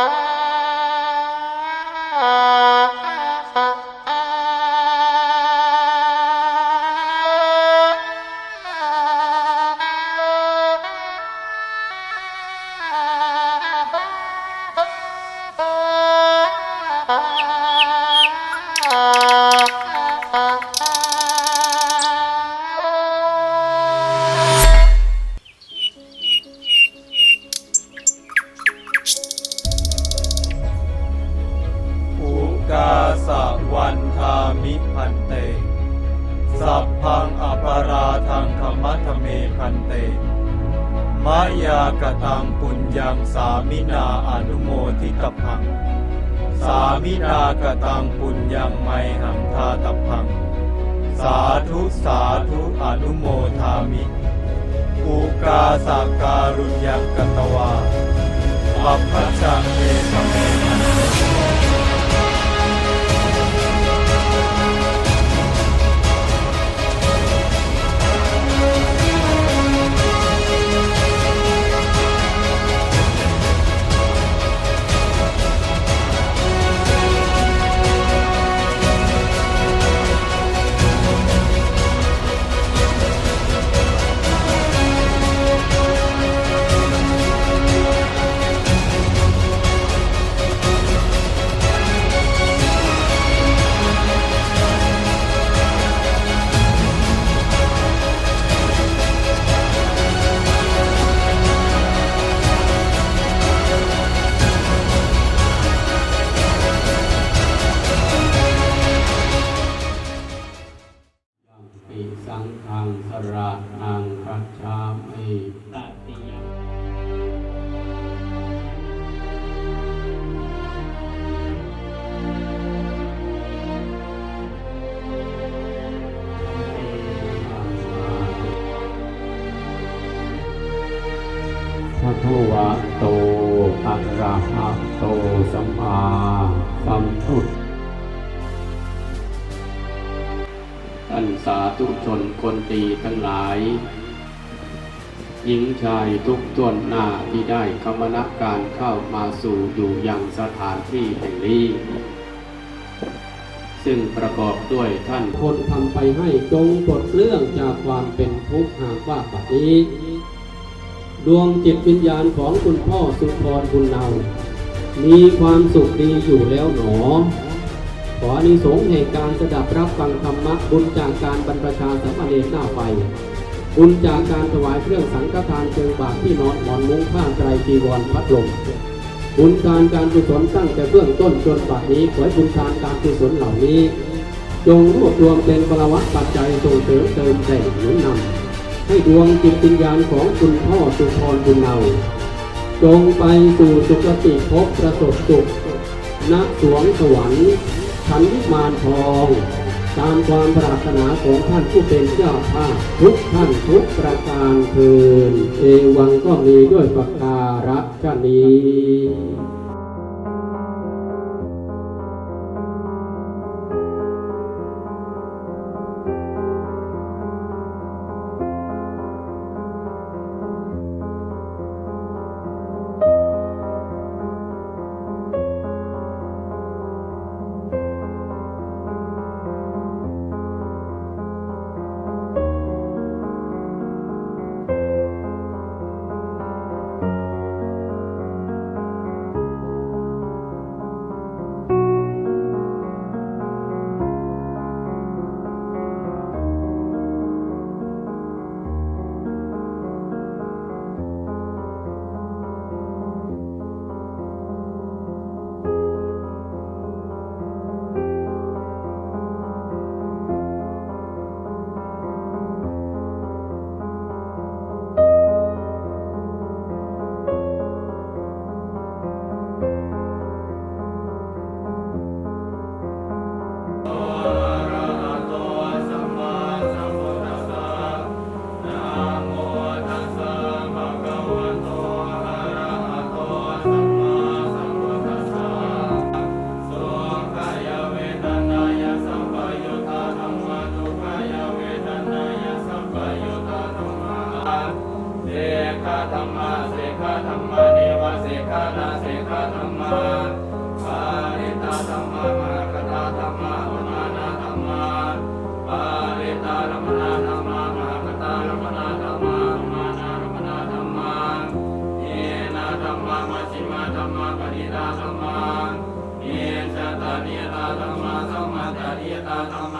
อุ ธุสาธุอนุโมทามิ อุกาสาการุญยกตวาปัพพชังเอสเม หญิงชายทุกต้นหน้าที่ได้คมนักการเข้ามาสู่อยู่ยังสถานที่แห่งนี้ ซึ่งประกอบด้วยท่านคนทำไปให้จงปลดเรื่องจากความเป็นทุกข์หากว่าปัจนี้ ดวงจิตวิญญาณของคุณพ่อสุพรบุญเนามีความสุขดีอยู่แล้วหนอ ขออนิสงส์แห่งการสดับรับฟังธรรมะบุญจากการบรรพชาสามเณรหน้าไฟ บุญจากการถวายเครื่องสังฆทานเชิงบาตรที่นอนหมอนมุ้งผ้าไตรจีวรพัดลมบุญทานการกุศลตั้งแต่เบื้องต้นจนบัดนี้ขอให้บุญทานการกุศลเหล่านี้ จงรวบรวมเป็นพลวัติปัจจัยส่งเสริมเติมแต่งหนุนนำให้ดวงจิตวิญญาณของคุณพ่อสุพรบุญเนาจงไปสู่สุคติภพประสบสุขณสวงสวรรค์ขันธิมานทอง ตามความปรารถนาของท่านผู้เป็นเจ้าภาพทุกท่านทุกประการเทินเอวังก็มีด้วยประการฉนี้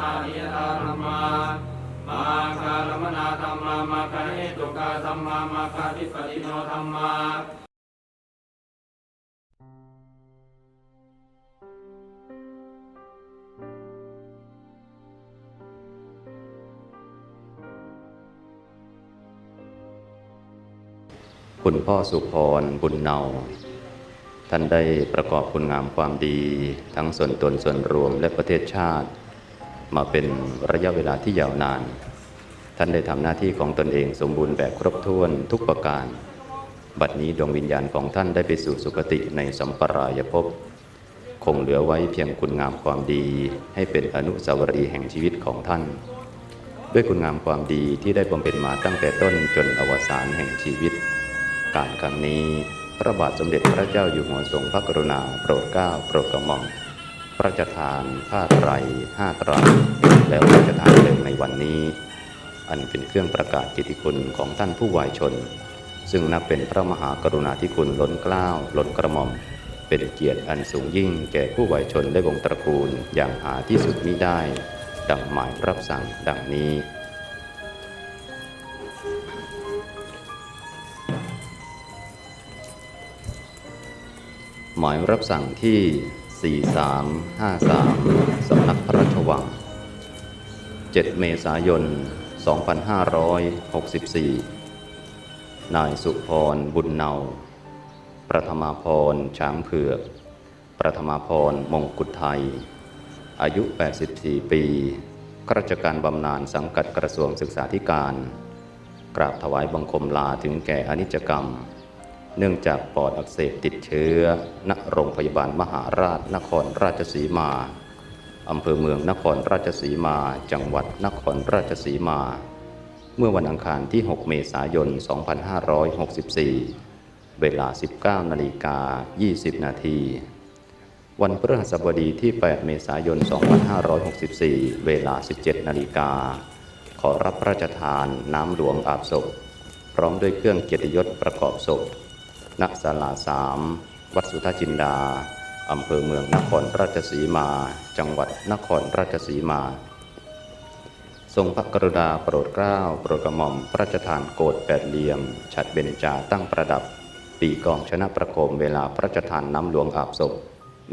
ตาธรรมานิยตาธรรมามาคารมนาธรรมามาคาเหตุกาธรรมามาคาทิปติโนธรรมาคุณพ่อสุพรบุญเนา ท่านได้ประกอบคุณงามความดี ทั้งส่วนตนส่วนรวมและประเทศชาติ มาเป็นระยะเวลาที่ยาวนาน ท่านได้ทำหน้าที่ของตนเองสมบูรณ์แบบครบถ้วนทุกประการ บัดนี้ดวงวิญญาณของท่านได้ไปสู่สุคติในสัมปรายภพคงเหลือไว้เพียงคุณงามความดี ให้เป็นอนุสาวรีย์แห่งชีวิตของท่าน ด้วยคุณงามความดีที่ได้บำเพ็ญมาตั้งแต่ต้นจนอวสานแห่งชีวิต การครั้งนี้ พระบาทสมเด็จพระเจ้าอยู่หัวทรงพระกรุณาโปรดเกล้าโปรดกระหม่อม พระราชทานผ้าไตรห้าตรแล้วพระราชทานเพลงในวันนี้ อันเป็นเครื่องประกาศกิตติคุณของท่านผู้วายชน ซึ่งนับเป็นพระมหากรุณาธิคุณล้นเกล้าล้นกระหม่อม เป็นเกียรติอันสูงยิ่งแก่ผู้วายชนและวงศ์ตระกูลอย่างหาที่สุดมิได้ ดังหมายรับสั่งดังนี้หมายรับสั่งที่ 4353 สำนักพระราชวัง 7 เมษายน 2564 นายสุพรบุญเนา ประธมาพรช้างเผือก ประธมาพรมงกุฎไทย อายุ 84 ปีข้าราชการบำนาญสังกัดกระทรวงศึกษาธิการ กราบถวายบังคมลาถึงแก่อนิจกรรม เนื่องจากปอดอักเสบติดเชื้อ ณ โรงพยาบาลมหาราช นครราชสีมา อำเภอเมืองนครราชสีมา จังหวัดนครราชสีมา เมื่อวันอังคารที่ 6 เมษายน 2564 เวลา 19นาฬิกา20 นาทีวันพฤหัสบดีที่ 8 เมษายน 2564 เวลา 17 นาฬิกา ขอรับพระราชทานน้ำหลวงอาบศพ พร้อมด้วยเครื่องเกียรติยศประกอบศพ ณศาลาสามวัดสุทธจินดา อำเภอเมืองนครราชสีมา จังหวัดนครราชสีมา ทรงพระกรุณาโปรดเกล้าโปรดกระหม่อมพระราชทานโกรธแปดเหลี่ยม ฉัดเบญจาตั้งประดับ ปีกองชนะประโคมเวลาพระราชทานน้ำหลวงอาบศพ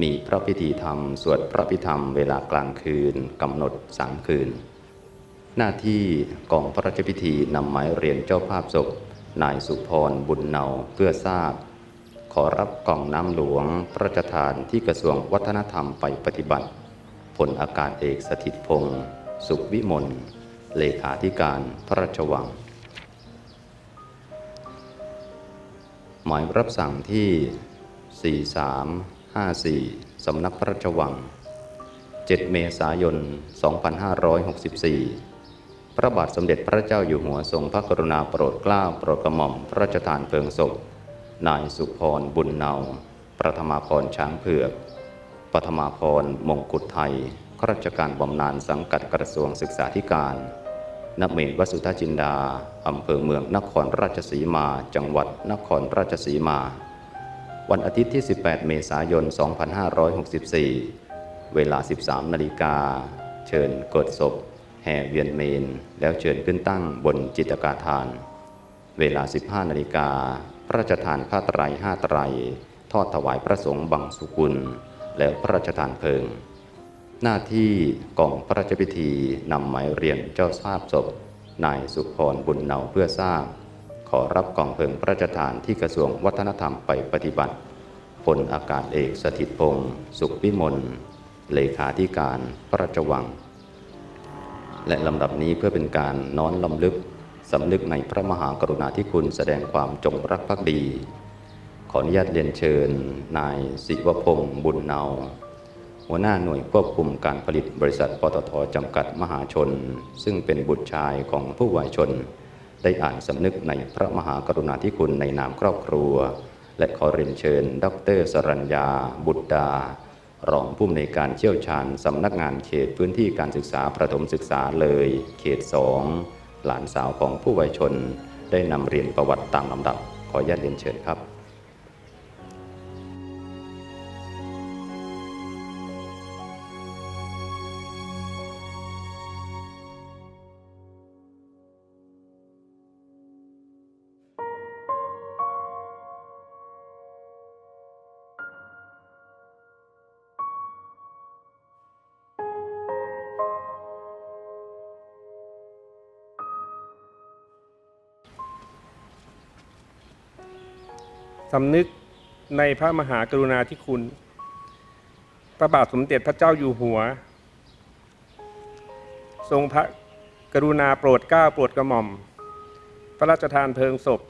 มีพระพิธีธรรม สวดพระพิธรรมเวลากลางคืนกำหนดสามคืน หน้าที่กองพระราชพิธีนำหมายเรียนเจ้าภาพศพ นายสุพรบุญเนาเพื่อทราบ ขอรับกล่องน้ำหลวงพระราชทานที่กระทรวงวัฒนธรรมไปปฏิบัติ ผลอากาศเอกสถิตพงศ์สุขวิมลเลขาธิการพระราชวัง หมายรับสั่งที่ 4354 สำนักพระราชวัง 7 เมษายน 2564 พระบาทสมเด็จพระเจ้าอยู่หัวทรงพระกรุณาโปรดเกล้าโปรดกระหม่อม พระราชทานเพลิงศพ นายสุพรบุญเนา ประธมาพรช้างเผือก ปฐมาพรมงกุฎไทยข้าราชการบำนาญสังกัดกระทรวงศึกษาธิการณเมตวสุทธจินดา อำเภอเมืองนครราชสีมา จังหวัดนครราชสีมา วันอาทิตย์ที่ 18 เมษายน 2564 เวลา 13 นาฬิกา เชิญกดศพ ห่เวียนเมน แล้วเชิญขึ้นตั้งบนจิตกาทาน เวลา 15นาฬิกาพระราชทานผ้าไตรห้าไตรทอดถวายพระสงฆ์บังสุกุล แล้วพระราชทานเพลิง หน้าที่กองพระราชพิธีนำหมายเรียนเจ้าทราบศพนายสุพรบุญเนาเพื่อทราบ ขอรับกองเพลิงพระราชทานที่กระทรวงวัฒนธรรมไปปฏิบัติพลอากาศเอกสถิตพงศ์สุขวิมลเลขาธิการพระราชวัง และลำดับนี้เพื่อเป็นการน้อมลำลึกสำนึกในพระมหากรุณาธิคุณแสดงความจงรักภักดี ขออนุญาตเรียนเชิญ นายศิวพงศ์บุญเนา หัวหน้าหน่วยควบคุมการผลิตบริษัทปตทจำกัดมหาชน ซึ่งเป็นบุตรชายของผู้วายชน ได้อ่านสำนึกในพระมหากรุณาธิคุณในนามครอบครัว และขอเรียนเชิญ ดรสรัญญา บุตรดา รองผู้อำนวยการเชี่ยวชาญสำนักงานเขตพื้นที่การศึกษาประถมศึกษาเลย เขตสองหลานสาวของผู้วัยชน ได้นำเรียนประวัติตามลำดับขออนุญาตเรียนเชิญครับำนึกในพระมหากรุณาธิคุณ พระบาทสมเด็จพระเจ้าอยู่หัว ทรงพระกรุณาโปรดเกล้าโปรดกระหม่อม พระราชทานเพลิงศพ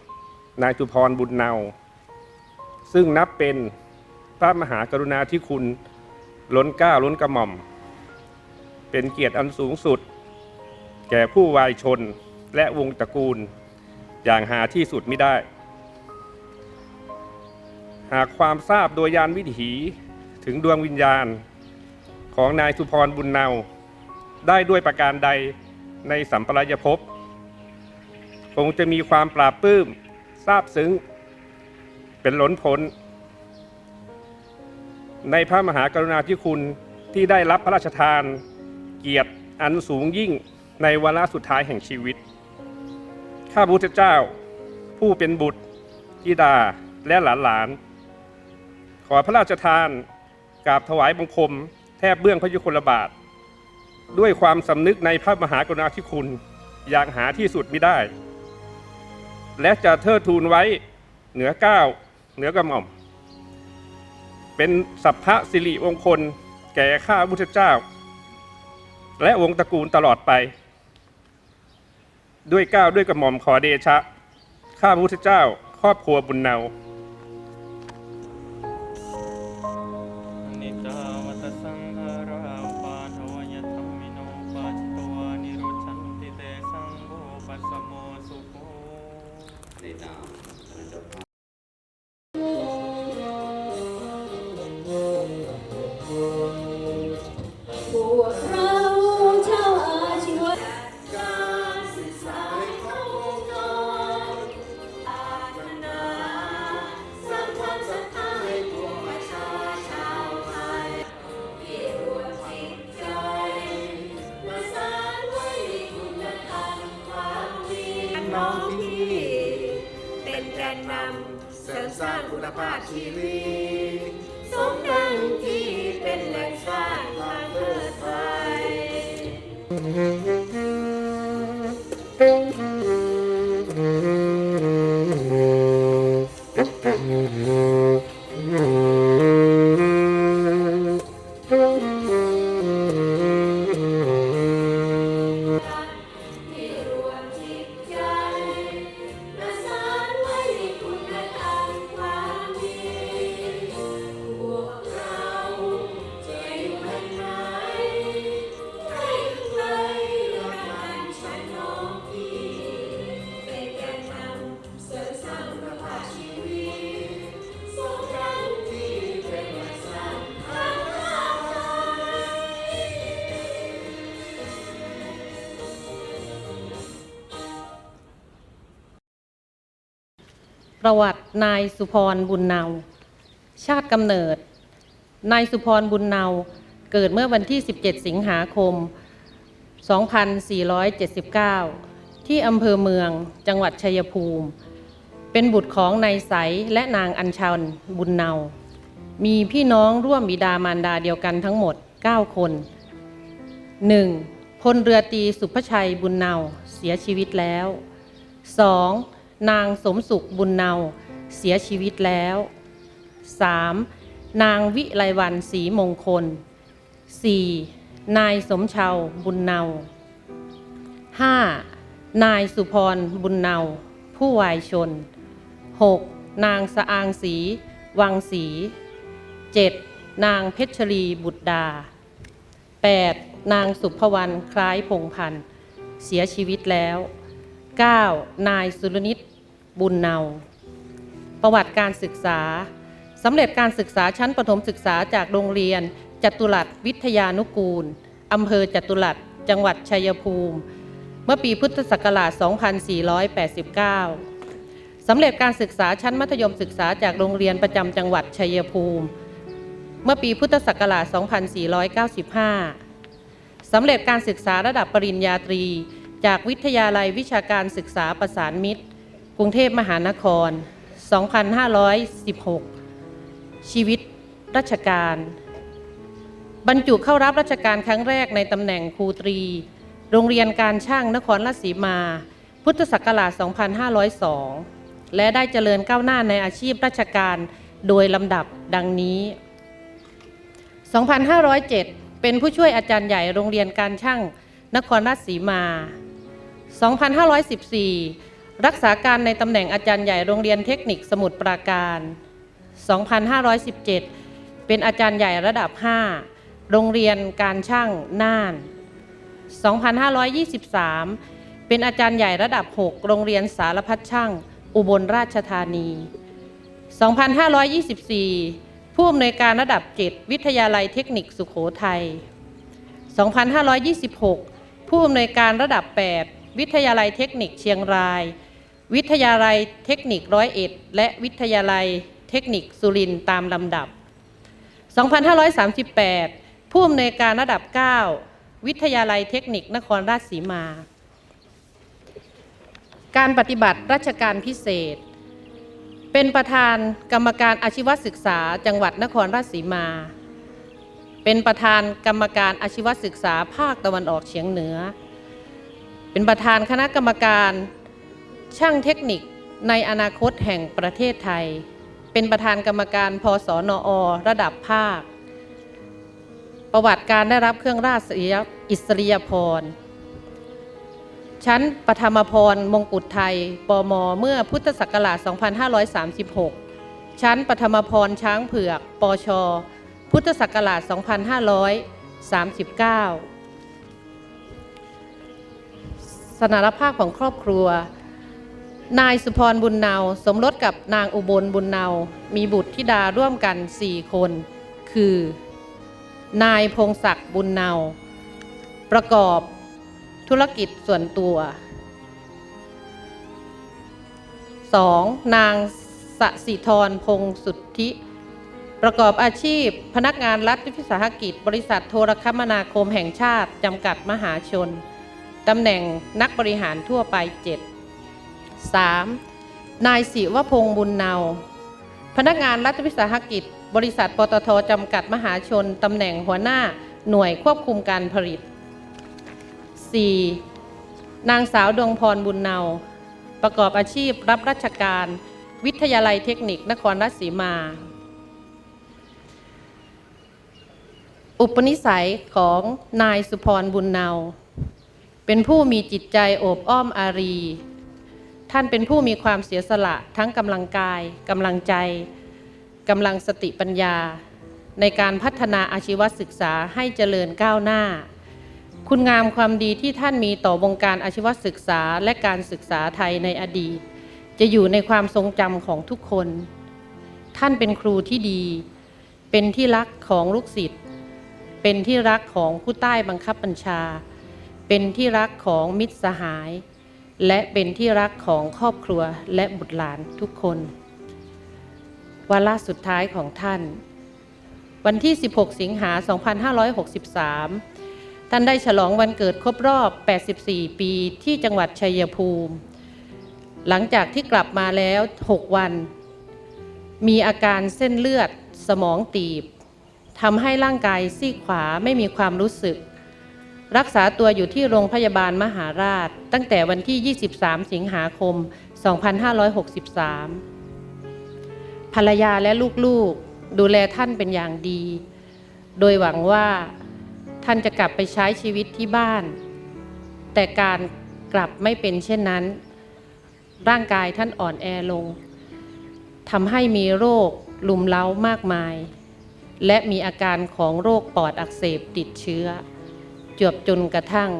นายจุพรบุญเนา ซึ่งนับเป็นพระมหากรุณาธิคุณล้นเกล้าล้นกระหม่อม เป็นเกียรติอันสูงสุด แก่ผู้วายชนและวงตระกูล อย่างหาที่สุดไม่ได้ หากความทราบโดยยานวิถีถึงดวงวิญญาณของนายสุพรบุญเนา ได้ด้วยประการใดในสัมปรายภพคงจะมีความปราบปลื้มซาบซึ้ง เป็นหล้นพ้นในพระมหากรุณาธิคุณที่ได้รับพระราชทาน เกียรติอันสูงยิ่งในวาระสุดท้ายแห่งชีวิต ข้าพระพุทธเจ้าผู้เป็นบุตรธิดาและหลานๆ ขอพระราชทานกราบถวายบังคม แทบเบื้องพระยุคลบาท ด้วยความสำนึกในพระมหากรุณาธิคุณอย่างหาที่สุดไมิได้ และจะเทิดทูนไว้เหนือเก้าวเหนือกระหม่อม เป็นสัพพะสิริมงคล แก่ข้าพระพุทธเจ้า และวงศ์ตระกูลตลอดไป ด้วยเก้าวด้วยกระหม่อมขอเดชะ ข้าพระพุทธเจ้าครอบครัวบุญเนา ประวัตินายสุพรบุญเนา ชาติกำเนิด นายสุพรบุญเนา เกิดเมื่อวันที่ 17 สิงหาคม 2479 ที่อำเภอเมืองจังหวัดชัยภูมิ เป็นบุตรของนายใสและนางอัญชันบุญเนา มีพี่น้องร่วมบิดามารดาเดียวกันทั้งหมด 9 คน 1. พลเรือตีสุภชัยบุญเนา เสียชีวิตแล้ว 2. นางสมสุขบุญเนา เสียชีวิตแล้ว 3. นางวิไลวันศรีมงคล 4. นายสมเชาวบุญเนา 5. นายสุพรบุญเนา ผู้วายชน 6. นางสะอางศรีวังศรี 7. นางเพชรีบุตรดา 8. นางสุภวรรณคล้ายพงพันธ์เสียชีวิตแล้ว 9. นายสุรนิต บุญเนา ประวัติการศึกษาสำเร็จการศึกษาชั้นประถมศึกษาจากโรงเรียน จตุรัสวิทยานุกูลอำเภอจตุรัสจังหวัดชัยภูมิ เมื่อปีพุทธศักราช 2489 สำเร็จการศึกษาชั้นมัธยมศึกษาจากโรงเรียนประจำจังหวัดชัยภูมิ เมื่อปีพุทธศักราช 2495 สำเร็จการศึกษาระดับปริญญาตรี จากวิทยาลัยวิชาการศึกษาประสานมิตร กรุงเทพมหานคร 2516 ชีวิตราชการ บรรจุเข้ารับราชการครั้งแรกในตำแหน่งครูตรี โรงเรียนการช่างนครราชสีมา พุทธศักราช 2502 และได้เจริญก้าวหน้าในอาชีพราชการโดยลำดับดังนี้ 2507 เป็นผู้ช่วยอาจารย์ใหญ่โรงเรียนการช่างนครราชสีมา 2514 รักษาการในตำแหน่งอาจารย์ใหญ่โรงเรียนเทคนิคสมุทรปราการ 2517 เป็นอาจารย์ใหญ่ระดับ 5 โรงเรียนการช่างน่าน 2523 เป็นอาจารย์ใหญ่ระดับ 6 โรงเรียนสารพัดช่าง อุบลราชธานี 2524 ผู้อำนวยการระดับ 7 วิทยาลัยเทคนิคสุขโขทัย 2526 ผู้อำนวยการระดับ 8 วิทยาลัยเทคนิคเชียงราย วิทยาลัยเทคนิคร้อยเอ็ดและวิทยาลัยเทคนิคสุรินตามลำดับ 2538 ผู้อำนวยการระดับ 9 วิทยาลัยเทคนิคนครราชสีมา การปฏิบัติราชการพิเศษ เป็นประธานกรรมการอาชีวศึกษาจังหวัดนครราชสีมา เป็นประธานกรรมการอาชีวศึกษาภาคตะวันออกเฉียงเหนือ เป็นประธานคณะกรรมการ ช่างเทคนิคในอนาคตแห่งประเทศไทย เป็นประธานกรรมการพศนอ ระดับภาค ประวัติการได้รับเครื่องราชอิสริยาภรชั้นปฐมพรมงกุฎไทย ปม เมื่อพุทธศักราช 2536 ชั้นปฐมพรช้างเผือก ปช พุทธศักราช 2539สถานภาพของครอบครัว นายสุพรบุญเนาสมรสกับนางอุบลบุญเนา มีบุตรธิดาร่วมกัน4คน คือ นายพงศักดิ์บุญเนา ประกอบธุรกิจส่วนตัว 2. นางสสิธรพงสุทธิ ประกอบอาชีพ พนักงานรัฐวิสาหกิจ บริษัทโทรคมนาคมแห่งชาติ จำกัดมหาชน ตำแหน่งนักบริหารทั่วไป7 3. นายศิวพงษ์บุญเนา พนักงานรัฐวิสาหกิจ บริษัทปตทจำกัดมหาชน ตำแหน่งหัวหน้าหน่วยควบคุมการผลิต 4. นางสาวดวงพรบุญเนา ประกอบอาชีพรับราชการ วิทยาลัยเทคนิคนครราชสีมา อุปนิสัยของนายสุพรบุญเนา เป็นผู้มีจิตใจโอบอ้อมอารี ท่านเป็นผู้มีความเสียสละทั้งกำลังกายกำลังใจกำลังสติปัญญา ในการพัฒนาอาชีวศึกษาให้เจริญก้าวหน้า คุณงามความดีที่ท่านมีต่อวงการอาชีวศึกษาและการศึกษาไทยในอดีต จะอยู่ในความทรงจำของทุกคน ท่านเป็นครูที่ดี เป็นที่รักของลูกศิษย์เป็นที่รักของผู้ใต้บังคับบัญชา เป็นที่รักของมิตรสหาย และเป็นที่รักของครอบครัวและบุตรหลานทุกคน วาระสุดท้ายของท่าน วันที่ 16 สิงหา 2563 ท่านได้ฉลองวันเกิดครบรอบ 84 ปีที่จังหวัดชัยภูมิ หลังจากที่กลับมาแล้ว 6 วัน มีอาการเส้นเลือดสมองตีบทำให้ร่างกายซีกขวาไม่มีความรู้สึก รักษาตัวอยู่ที่โรงพยาบาลมหาราช ตั้งแต่วันที่ 23 สิงหาคม 2563 ภรรยาและลูกๆดูแลท่านเป็นอย่างดี โดยหวังว่าท่านจะกลับไปใช้ชีวิตที่บ้าน แต่การกลับไม่เป็นเช่นนั้น ร่างกายท่านอ่อนแอลงทำให้มีโรคลุมเล้ามากมาย และมีอาการของโรคปอดอักเสบติดเชื้อ จวบจนกระทั่ง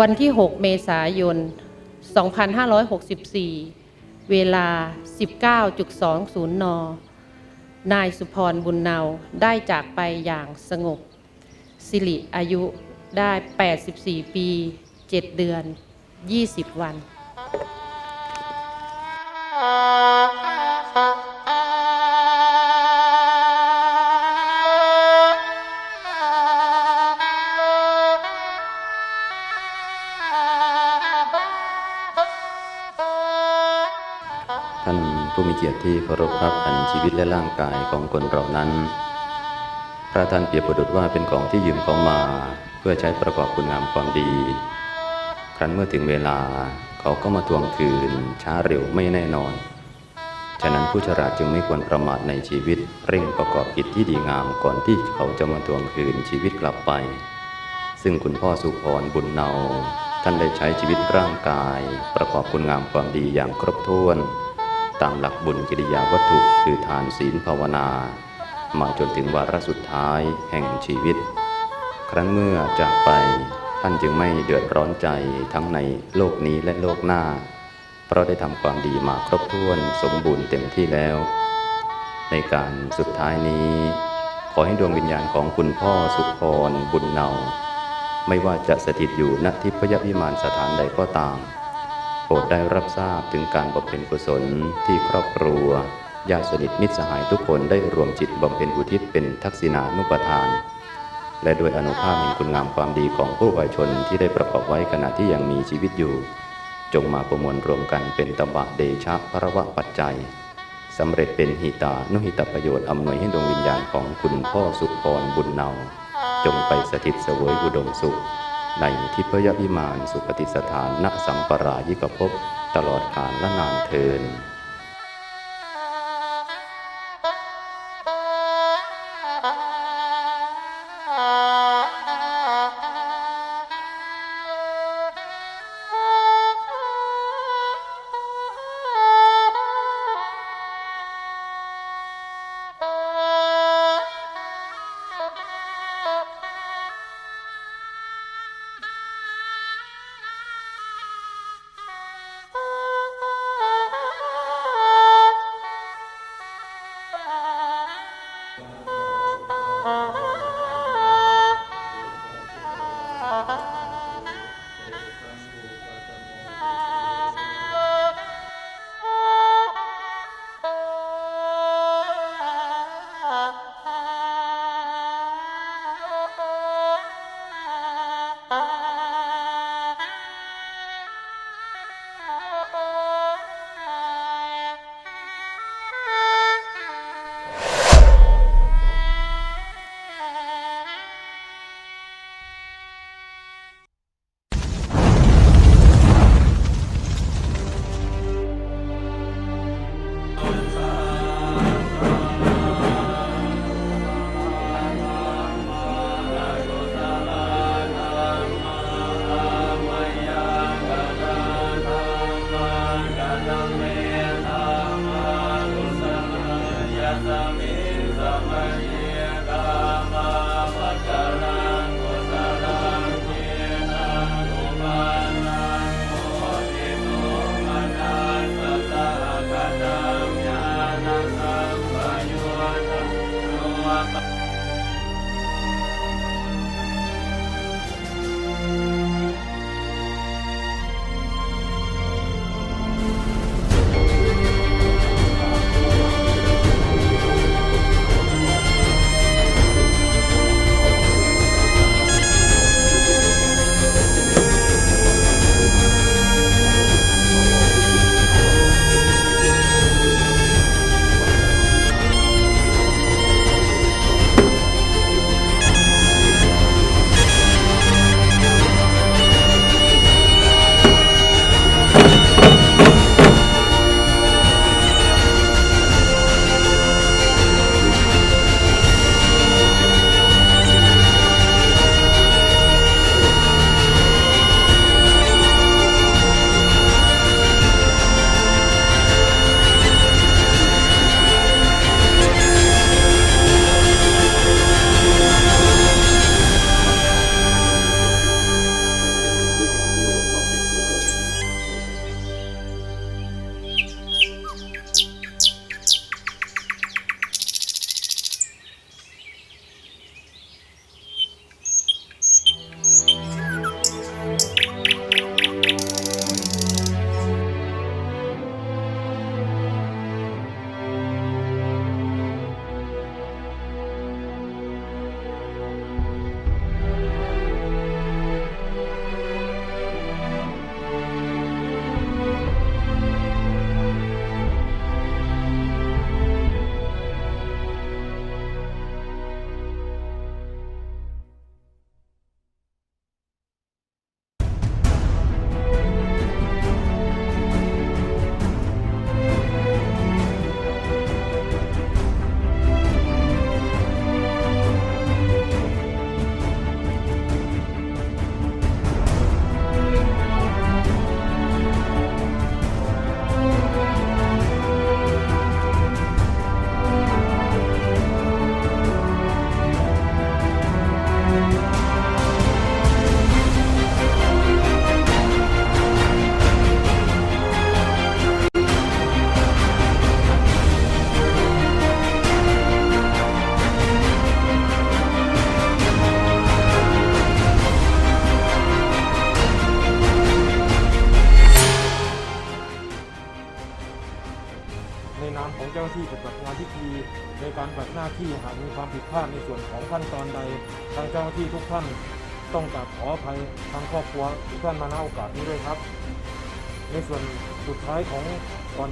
วันที่ 6 เมษายน 2564 เวลา 19.20 น นายสุพรบุญเนาได้จากไปอย่างสงบ สิริอายุได้ 84 ปี 7 เดือน 20 วันท่า ผู้มีเกียรติที่เคารพครับอันชีวิตและร่างกายของคนเรานั้น พระท่านเปรียบประดุจว่าเป็นของที่ยืมของมา เพื่อใช้ประกอบคุณงามความดี ครั้นเมื่อถึงเวลาเขาก็มาทวงคืน ช้าเร็วไม่แน่นอน ฉะนั้นผู้ฉลาดจึงไม่ควรประมาทในชีวิต เร่งประกอบกิจที่ดีงามก่อนที่เขาจะมาทวงคืนชีวิตกลับไป ซึ่งคุณพ่อสุพรบุญเนาท่านได้ใช้ชีวิตร่างกาย ประกอบคุณงามความดีอย่างครบถ้วน ตามหลักบุญกิริยาวัตถุคือทานศีลภาวนา มาจนถึงวาระสุดท้ายแห่งชีวิต ครั้นเมื่อจากไปท่านจึงไม่เดือดร้อนใจทั้งในโลกนี้และโลกหน้า เพราะได้ทำความดีมาครบถ้วนสมบูรณ์เต็มที่แล้ว ในการสุดท้ายนี้ ขอให้ดวงวิญญาณของคุณพ่อสุพรบุญเนา ไม่ว่าจะสถิตอยู่ณทิพยวิมานสถานใดก็ตาม โปรดได้รับทราบถึงการบำเพ็ญกุศลที่ครอบครัวญาติสนิทมิตรสหายทุกคนได้รวมจิตบำเพ็ญอุทิศเป็นทักษิณานุปทาน และด้วยอนุภาพแห่งคุณงามความดีของผู้วายชนที่ได้ประกอบไว้ขณะที่ยังมีชีวิตอยู่ จงมาประมวลรวมกันเป็นตบะเดชะพระวะปัจจัยสำเร็จเป็นหิตานุหิตประโยชน์อำนวยให้ดวงวิญญาณของคุณพ่อสุพรบุญเนา จงไปสถิตเสวยอุดมสุข ในทิพยวิมานสุปฏิสถานณสัมปรายิกภพตลอดกาลและนานเทิน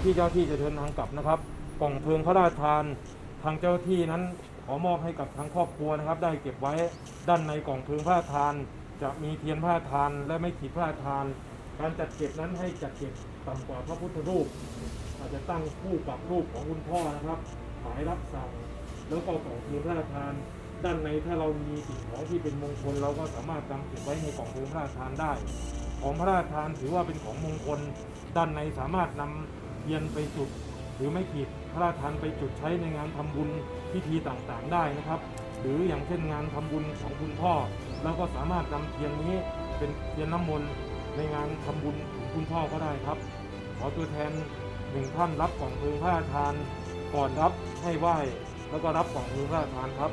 ที่เจ้าที่จะเดินทางกลับนะครับ กล่องเพลิงพระราชทานทางเจ้าที่นั้นขอมอบให้กับทางครอบครัวนะครับ ได้เก็บไว้ด้านในกล่องเพลิงพระราชทาน จะมีเทียนพระราชทาน และไม่ขีดพระราชทาน การจัดเก็บนั้นให้จัดเก็บต่ำกว่าพระพุทธรูป อาจจะตั้งคู่กับรูปของคุณพ่อนะครับหมายรับสั่งแล้วก็กล่องเพลิงพระราชทาน ด้านในถ้าเรามีสิ่งของที่เป็นมงคล เราก็สามารถนำเก็บไว้ในกล่องเพลิงพระราชทานได้ ของพระราชทานถือว่าเป็นของมงคล ด้านในสามารถนำ เทียนไปจุด หรือไม่ขีดพระราชทานไปจุดใช้ในงานทำบุญพิธีต่างๆได้นะครับ หรืออย่างเช่นงานทำบุญของคุณพ่อเราก็สามารถนำเทียนนี้เป็นเทียนน้ำมนต์ในงานทำบุญของคุณพ่อก็ได้ครับ ขอตัวแทนหนึ่งท่านรับกล่องเพลิงพระราชทานก่อนรับให้ไหว้แล้วก็รับกล่องเพลิงพระราชทานครับ